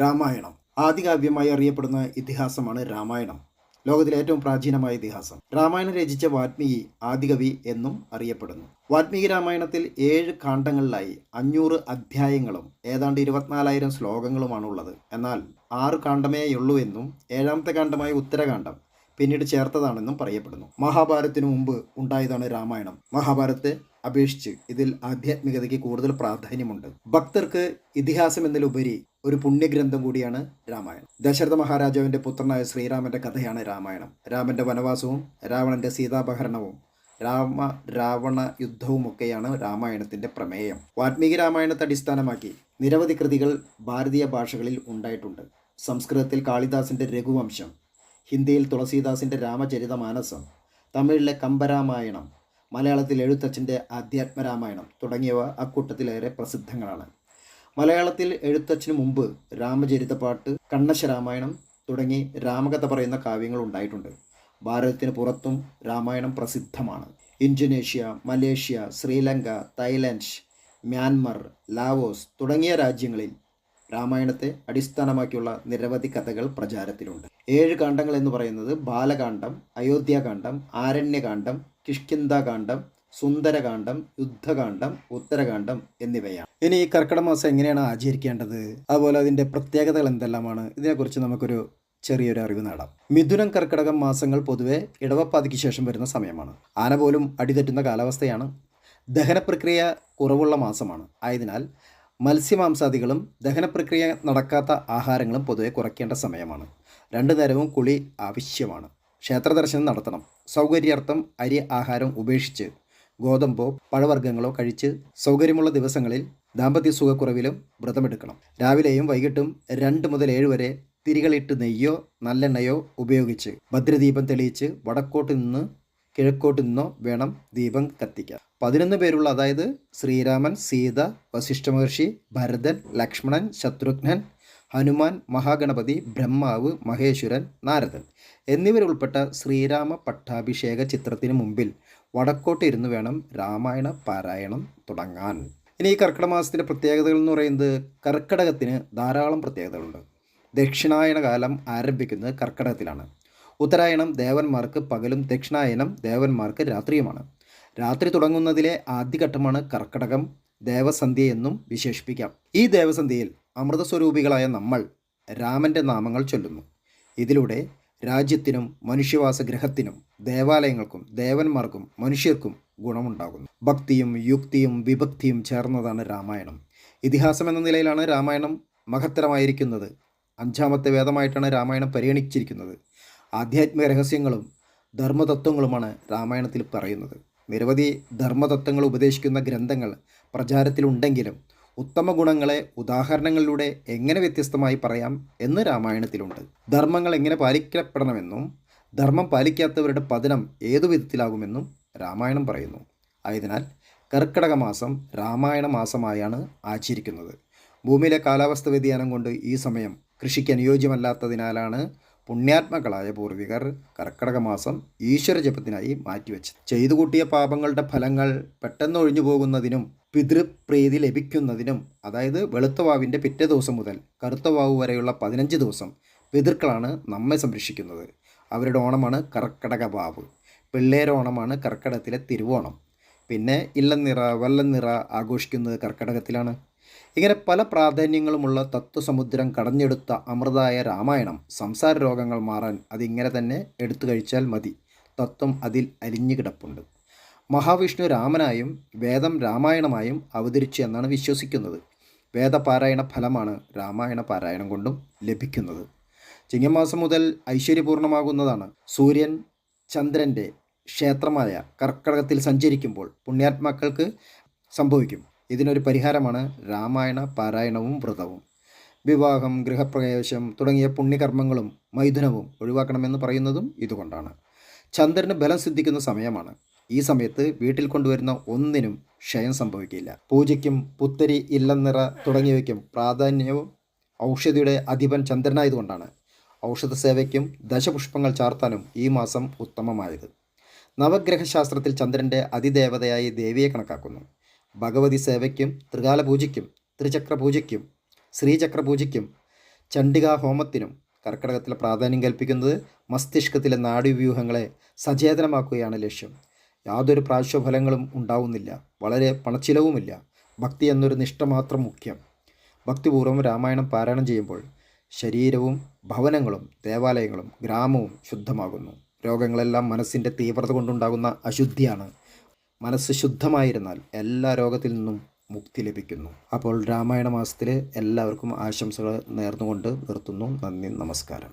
രാമായണം. ആദികാവ്യമായി അറിയപ്പെടുന്ന ഇതിഹാസമാണ് രാമായണം. ലോകത്തിലെ ഏറ്റവും പ്രാചീനമായ ഇതിഹാസം. രാമായണം രചിച്ച വാൽമീകി ആദികവി എന്നും അറിയപ്പെടുന്നു. വാത്മീകി രാമായണത്തിൽ ഏഴ് കാണ്ഡങ്ങളിലായി അഞ്ഞൂറ് അധ്യായങ്ങളും ഏതാണ്ട് ഇരുപത്തിനാലായിരം ശ്ലോകങ്ങളുമാണുള്ളത്. എന്നാൽ ആറ് കാണ്ഡമേയുള്ളൂ എന്നും ഏഴാമത്തെ കാണ്ഡമായ ഉത്തരകാണ്ഡം പിന്നീട് ചേർത്തതാണെന്നും പറയപ്പെടുന്നു. മഹാഭാരതത്തിനു മുമ്പ് ഉണ്ടായതാണ് രാമായണം. മഹാഭാരതത്തെ അപേക്ഷിച്ച് ഇതിൽ ആധ്യാത്മികതയ്ക്ക് കൂടുതൽ പ്രാധാന്യമുണ്ട്. ഭക്തർക്ക് ഇതിഹാസം എന്നതിലുപരി ഒരു പുണ്യഗ്രന്ഥം കൂടിയാണ് രാമായണം. ദശരഥ മഹാരാജാവിന്റെ പുത്രനായ ശ്രീരാമന്റെ കഥയാണ് രാമായണം. രാമന്റെ വനവാസവും രാവണന്റെ സീതാപഹരണവും രാമ രാവണ യുദ്ധവുമൊക്കെയാണ് രാമായണത്തിന്റെ പ്രമേയം. വാത്മീകി രാമായണത്തെ അടിസ്ഥാനമാക്കി നിരവധി കൃതികൾ ഭാരതീയ ഭാഷകളിൽ ഉണ്ടായിട്ടുണ്ട്. സംസ്കൃതത്തിൽ കാളിദാസിന്റെ രഘുവംശം ഹിന്ദിയിൽ തുളസീദാസിന്റെ രാമചരിതമാനസം തമിഴിലെ കമ്പരാമായണം മലയാളത്തിൽ എഴുത്തച്ഛന്റെ ആധ്യാത്മരാമായണം തുടങ്ങിയവ അക്കൂട്ടത്തിലേറെ പ്രസിദ്ധങ്ങളാണ്. മലയാളത്തിൽ എഴുത്തച്ഛന് മുമ്പ് രാമചരിതപ്പാട്ട് കണ്ണശരാമായണം തുടങ്ങി രാമകഥ പറയുന്ന കാവ്യങ്ങൾ ഉണ്ടായിട്ടുണ്ട്. ഭാരതത്തിന് പുറത്തും രാമായണം പ്രസിദ്ധമാണ്. Indonesia Malaysia Sri Lanka Thailand Myanmar Laos തുടങ്ങിയ രാജ്യങ്ങളിൽ രാമായണത്തെ അടിസ്ഥാനമാക്കിയുള്ള നിരവധി കഥകൾ പ്രചാരത്തിലുണ്ട്. ഏഴ് കാണ്ഡങ്ങൾ എന്ന് പറയുന്നത് ബാലകാന്ഡം അയോധ്യാകാന്ഡം ആരണ്യകാന്ഡം കിഷ്കിന്താകാന്ഡം സുന്ദരകാന്ഡം യുദ്ധകാന്ഡം ഉത്തരകാന്ഡം എന്നിവയാണ്. ഇനി ഈ കർക്കിടക മാസം എങ്ങനെയാണ് ആചരിക്കേണ്ടത്? അതുപോലെ അതിന്റെ പ്രത്യേകതകൾ എന്തെല്ലാമാണ്? ഇതിനെക്കുറിച്ച് നമുക്കൊരു ചെറിയൊരു അറിവ് നേടാം. മിഥുനം കർക്കിടകം മാസങ്ങൾ പൊതുവെ ഇടവപ്പാതിക്ക് ശേഷം വരുന്ന സമയമാണ്. ആന പോലും അടിതെറ്റുന്ന കാലാവസ്ഥയാണ്. ദഹനപ്രക്രിയ കുറവുള്ള മാസമാണ്. ആയതിനാൽ മത്സ്യമാംസാദികളും ദഹനപ്രക്രിയ നടക്കാത്ത ആഹാരങ്ങളും പൊതുവെ കുറയ്ക്കേണ്ട സമയമാണ്. രണ്ടു നേരവും കുളി ആവശ്യമാണ്. ക്ഷേത്ര ദർശനം നടത്തണം. സൗകര്യാർത്ഥം അരി ആഹാരം ഉപേക്ഷിച്ച് ഗോതമ്പോ പഴവർഗങ്ങളോ കഴിച്ച് സൗകര്യമുള്ള ദിവസങ്ങളിൽ ദാമ്പത്യ സുഖക്കുറവിലും വ്രതമെടുക്കണം. രാവിലെയും വൈകിട്ടും രണ്ട് മുതൽ ഏഴ് വരെ തിരികളിട്ട് നെയ്യോ നല്ലെണ്ണയോ ഉപയോഗിച്ച് ഭദ്രദീപം തെളിയിച്ച് വടക്കോട്ട് നിന്ന് കിഴക്കോട്ട് നിന്നോ വേണം ദീപം കത്തിക്കാൻ. പതിനൊന്ന് പേരുള്ള അതായത് ശ്രീരാമൻ സീത വസിഷ്ഠ മഹർഷി ഭരതൻ ലക്ഷ്മണൻ ശത്രുഘ്നൻ ഹനുമാൻ മഹാഗണപതി ബ്രഹ്മാവ് മഹേശ്വരൻ നാരദൻ എന്നിവരുൾപ്പെട്ട ശ്രീരാമ പട്ടാഭിഷേക ചിത്രത്തിന് മുമ്പിൽ വടക്കോട്ട് ഇരുന്ന് വേണം രാമായണ പാരായണം തുടങ്ങാൻ. ഇനി ഈ കർക്കിടക മാസത്തിന്റെ പ്രത്യേകതകൾ എന്ന് പറയുന്നത് കർക്കിടകത്തിന് ധാരാളം പ്രത്യേകതകളുണ്ട്. ദക്ഷിണായന കാലം ആരംഭിക്കുന്നത് കർക്കിടകത്തിലാണ്. ഉത്തരായണം ദേവന്മാർക്ക് പകലും ദക്ഷിണായനം ദേവന്മാർക്ക് രാത്രിയുമാണ്. രാത്രി തുടങ്ങുന്നതിലെ ആദ്യഘട്ടമാണ് കർക്കിടകം ദേവസന്ധ്യ എന്നും വിശേഷിപ്പിക്കാം. ഈ ദേവസന്ധ്യയിൽ അമൃതസ്വരൂപികളായ നമ്മൾ രാമന്റെ നാമങ്ങൾ ചൊല്ലുന്നു. ഇതിലൂടെ രാജ്യത്തിനും മനുഷ്യവാസ ഗ്രഹത്തിനും ദേവാലയങ്ങൾക്കും ദേവന്മാർക്കും മനുഷ്യർക്കും ഗുണമുണ്ടാകുന്നു. ഭക്തിയും യുക്തിയും വിഭക്തിയും ചേർന്നതാണ് രാമായണം. ഇതിഹാസം എന്ന നിലയിലാണ് രാമായണം മഹത്തരമായിരിക്കുന്നത്. അഞ്ചാമത്തെ വേദമായിട്ടാണ് രാമായണം പരിഗണിച്ചിരിക്കുന്നത്. ആധ്യാത്മിക രഹസ്യങ്ങളും ധർമ്മതത്വങ്ങളുമാണ് രാമായണത്തിൽ പറയുന്നത്. നിരവധി ധർമ്മതത്വങ്ങൾ ഉപദേശിക്കുന്ന ഗ്രന്ഥങ്ങൾ പ്രചാരത്തിലുണ്ടെങ്കിലും ഉത്തമ ഗുണങ്ങളെ ഉദാഹരണങ്ങളിലൂടെ എങ്ങനെ വ്യത്യസ്തമായി പറയാം എന്ന് രാമായണത്തിലുണ്ട്. ധർമ്മങ്ങൾ എങ്ങനെ പാലിക്കപ്പെടണമെന്നും ധർമ്മം പാലിക്കാത്തവരുടെ പതനം ഏതു വിധത്തിലാകുമെന്നും രാമായണം പറയുന്നു. ആയതിനാൽ കർക്കിടക മാസം രാമായണ മാസമായാണ് ആചരിക്കുന്നത്. ഭൂമിയിലെ കാലാവസ്ഥ വ്യതിയാനം കൊണ്ട് ഈ സമയം കൃഷിക്ക് അനുയോജ്യമല്ലാത്തതിനാലാണ് പുണ്യാത്മകളായ പൂർവികർ കർക്കിടക മാസം ഈശ്വര ജപത്തിനായി മാറ്റിവെച്ചത്. ചെയ്തു കൂട്ടിയ പാപങ്ങളുടെ ഫലങ്ങൾ പെട്ടെന്ന് ഒഴിഞ്ഞു പോകുന്നതിനും പിതൃപ്രീതി ലഭിക്കുന്നതിനും അതായത് വെളുത്ത വാവിന്റെ പിറ്റേ ദിവസം മുതൽ കറുത്ത വാവ് വരെയുള്ള പതിനഞ്ച് ദിവസം പിതൃക്കളാണ് നമ്മെ സംരക്ഷിക്കുന്നത്. അവരുടെ ഓണമാണ് കർക്കടക വാവ്. പിള്ളേരോണമാണ് കർക്കടകത്തിലെ തിരുവോണം. പിന്നെ ഇല്ലനിറ വല്ലനിറ ആഘോഷിക്കുന്നത് കർക്കടകത്തിലാണ്. ഇങ്ങനെ പല പ്രാധാന്യങ്ങളുമുള്ള തത്വസമുദ്രം കടഞ്ഞെടുത്ത അമൃതായ രാമായണം സംസാര രോഗങ്ങൾ മാറാൻ അതിങ്ങനെ തന്നെ എടുത്തു കഴിച്ചാൽ മതി. തത്വം അതിൽ അലിഞ്ഞു കിടപ്പുണ്ട്. മഹാവിഷ്ണു രാമനായും വേദം രാമായണമായും അവതരിച്ചു എന്നാണ് വിശ്വസിക്കുന്നത്. വേദപാരായണ ഫലമാണ് രാമായണ പാരായണം കൊണ്ടും ലഭിക്കുന്നത്. ചിങ്ങമാസം മുതൽ ഐശ്വര്യപൂർണമാകുന്നതാണ്. സൂര്യൻ ചന്ദ്രന്റെ ക്ഷേത്രമായ കർക്കടകത്തിൽ സഞ്ചരിക്കുമ്പോൾ പുണ്യാത്മാക്കൾക്ക് സംഭവിക്കും. ഇതിനൊരു പരിഹാരമാണ് രാമായണ പാരായണവും വ്രതവും. വിവാഹം ഗൃഹപ്രവേശം തുടങ്ങിയ പുണ്യകർമ്മങ്ങളും മൈഥുനവും ഒഴിവാക്കണമെന്ന് പറയുന്നതും ഇതുകൊണ്ടാണ്. ചന്ദ്രന് ബലം സിദ്ധിക്കുന്ന സമയമാണ്. ഈ സമയത്ത് വീട്ടിൽ കൊണ്ടുവരുന്ന ഒന്നിനും ക്ഷയം സംഭവിക്കില്ല. പൂജയ്ക്കും പുത്തരി ഇല്ലനിറ തുടങ്ങിയവയ്ക്കും പ്രാധാന്യവും ഔഷധിയുടെ അധിപൻ ചന്ദ്രനായതുകൊണ്ടാണ്. ഔഷധ സേവയ്ക്കും ദശപുഷ്പങ്ങൾ ചാർത്താനും ഈ മാസം ഉത്തമമായത്. നവഗ്രഹശാസ്ത്രത്തിൽ ചന്ദ്രന്റെ അതിദേവതയായി ദേവിയെ കണക്കാക്കുന്നു. ഭഗവതി സേവയ്ക്കും ത്രികാല പൂജയ്ക്കും ത്രിചക്ര പൂജയ്ക്കും ശ്രീചക്ര പൂജയ്ക്കും ചണ്ഡികാ ഹോമത്തിനും കർക്കിടകത്തിൽ പ്രാധാന്യം കൽപ്പിക്കുന്നത് മസ്തിഷ്കത്തിലെ നാഡീവ്യൂഹങ്ങളെ സചേതനമാക്കുകയാണ് ലക്ഷ്യം. യാതൊരു പ്രാവശ്യഫലങ്ങളും ഉണ്ടാവുന്നില്ല. വളരെ പണച്ചിലവുമില്ല. ഭക്തി എന്നൊരു നിഷ്ഠ മാത്രം മുഖ്യം. ഭക്തിപൂർവം രാമായണം പാരായണം ചെയ്യുമ്പോൾ ശരീരവും ഭവനങ്ങളും ദേവാലയങ്ങളും ഗ്രാമവും ശുദ്ധമാകുന്നു. രോഗങ്ങളെല്ലാം മനസ്സിന്റെ തീവ്രത കൊണ്ടുണ്ടാകുന്ന അശുദ്ധിയാണ്. മനസ്സ് ശുദ്ധമായിരുന്നാൽ എല്ലാ രോഗത്തിൽ നിന്നും മുക്തി ലഭിക്കുന്നു. അപ്പോൾ രാമായണ മാസത്തിൽ എല്ലാവർക്കും ആശംസകൾ നേർന്നുകൊണ്ട് നിർത്തുന്നു. നന്ദി നമസ്കാരം.